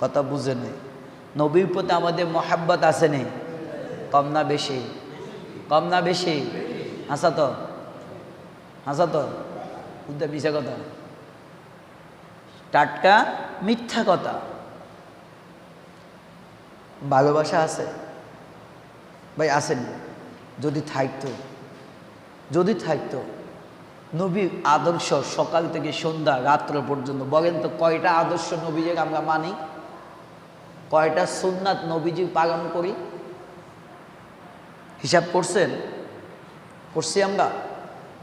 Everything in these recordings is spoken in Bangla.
কথা বুঝে নেই নবীর প্রতি আমাদের মহাব্বত আছে নেই কম না বেশি? কম না বেশি? হাসা তো? হাসা তো? মিশা কথা টাটকা মিথ্যা কথা। ভালোবাসা আছে? ভাই আসেনি যদি থাকতো। যদি থাকতো। নবীর আদর্শ সকাল থেকে সন্ধ্যা রাত্র পর্যন্ত বলেন তো, কয়টা আদর্শ নবীজির আমরা মানি? কয়টা সুন্নাত নবীজি পালন করি? হিসাব করছেন? করছি আমরা।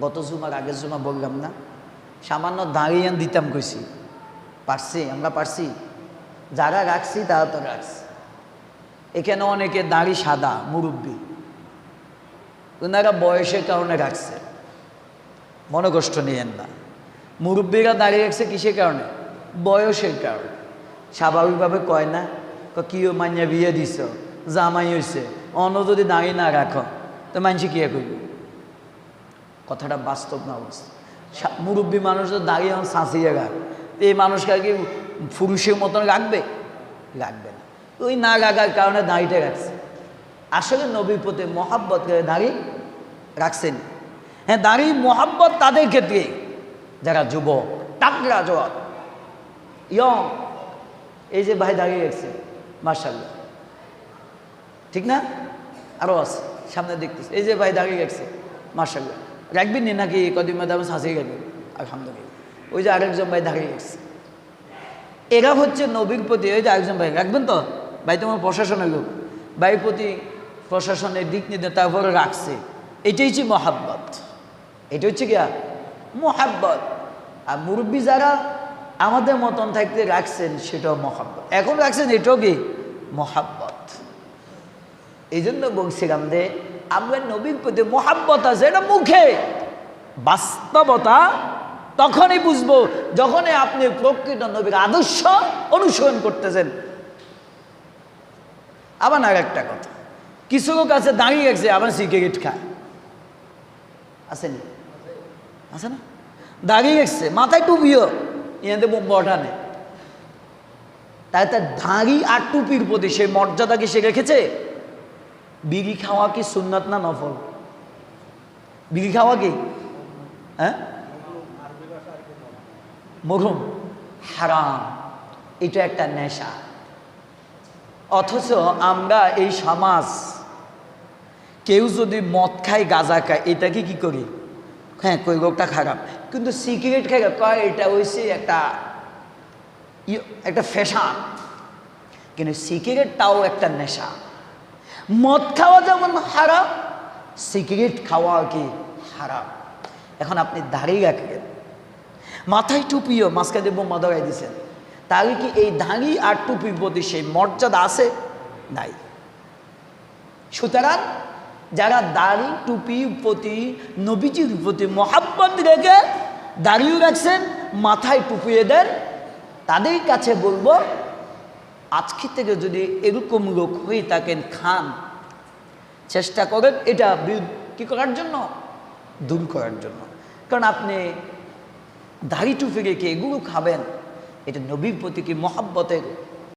গত জুমার আগের জুমা বললাম না। সামান্য দাঁড়িয়ে দিতাম কইছি। পারছি, আমরা পারছি। যারা রাখছি, তারা তো রাখছি। এখানে অনেকে দাঁড়ি সাদা, মুরব্বী। ওনারা বয়সের কারণে রাখছে। মনে কষ্ট নিয়েন না। মুরব্বীরা দাঁড়িয়ে রাখছে কিসের কারণে? বয়সের কারণে। স্বাভাবিকভাবে কয় না? ক- মাইয়া বিয়ে দিছ? জামাই হয়েছে অন্য যদি দাঁড়িয়ে না রাখো তো মানছি কি করবে কথাটা বাস্তব না অবস্থা মুরব্বী মানুষ তো দাঁড়িয়ে এখন শাঁসিয়ে রাখ এই মানুষকে কি পুরুষের মতন রাখবে রাখবে না। ওই না রাখার কারণে দাঁড়িয়ে রাখছে আসলে নবীর প্রতি মহাব্বত করে দাঁড়িয়ে রাখছেন হ্যাঁ দাঁড়িয়ে মহাব্বত তাদের ক্ষেত্রে। যারা যুবক, টাকরা জবাব ইয়ং এই যে ভাই দাঁড়িয়ে রাখছে মার্শাল্লাহ ঠিক না? আরও আছে, সামনে দেখতেছি। এই যে ভাই দাঁড়িয়ে গেছে মার্শাল্লাহ রাখবেন নি নাকি কদিন মধ্যে আমি শাঁসিয়ে গেল? আলহামদুলিল্লাহ। ওই যে আরেকজন ভাই দাঁড়িয়ে গেছে। এরা হচ্ছে নবীর প্রতি ওই যে আরেকজন ভাই, রাখবেন তো? ভাই তোমার প্রশাসনের লোক। ভাইয়ের প্রতি প্রশাসনের দিক নির্দেশ তারপরে রাখছে। এটাই হচ্ছে মহাব্বত। এটা হচ্ছে কি মহাব্বত। আর মুরব্বী যারা আমাদের মতন থাকতে রাখছেন সেটাও মহাব্বত। এখন রাখছেন এটাও কি? মহাব্বত। এই জন্য বলছিলাম যে, আমরা নবীর প্রতি মহাব্বত আছে, এটা মুখে। বাস্তবতা তখনই বুঝব যখনই আপনি প্রকৃত নবীর আদর্শ অনুসরণ করতেছেন। আবার আর একটা কথা, কিছু লোক আছে দাঁড়িয়ে গেছে আবার সিগারেট খায়। আসেনি আছে না? দাঁড়িয়ে গেছে মাথায় টুপিও। বোম্বা ওঠানে তাই তার দাঁড়ি আর টুপির প্রতি সেই মর্যাদা কি সে রেখেছে? বিড়ি খাওয়া কি সুন্নাত না নফল? বিড়ি খাওয়া কি? হ্যাঁ? মরুম হারাম। এটা একটা নেশা। অথচ আমরা এই সমাজ, কেউ যদি মদ খায়, গাঁজা খায় এটাকে কি করি? হ্যাঁ কই খারাপ। কিন্তু সিগারেট খাই কয়, এটা হয়েছে একটা একটা ফ্যাশন। কিন্তু সিগারেটটাও একটা নেশা। মদ খাওয়া যেমন হারাম, সিগারেট খাওয়া কি হারাম? এখন আপনি দাঁড়িয়ে রাখবেন মাথায় টুপিও মাঝখানে বোমা ধরাই দিছেন তাহলে কি এই দাঁড়ি আর টুপির প্রতি সেই মর্যাদা আছে? নাই। সুতরাং যারা দাড়ি, টুপির প্রতি, নবীজির প্রতি মহাব্বত রেখে দাড়িও রাখছেন, মাথায় টুপিয়ে দেন। তাদের কাছে বলব, আজকে থেকে যদি এরকম লোক হয়ে থাকেন, খান, চেষ্টা করেন, এটা কি করার জন্য? দূর করার জন্য। কারণ আপনি দাড়ি টুপি রেখে এগুলো খাবেন, এটা নবীর প্রতি কি মহাব্বতের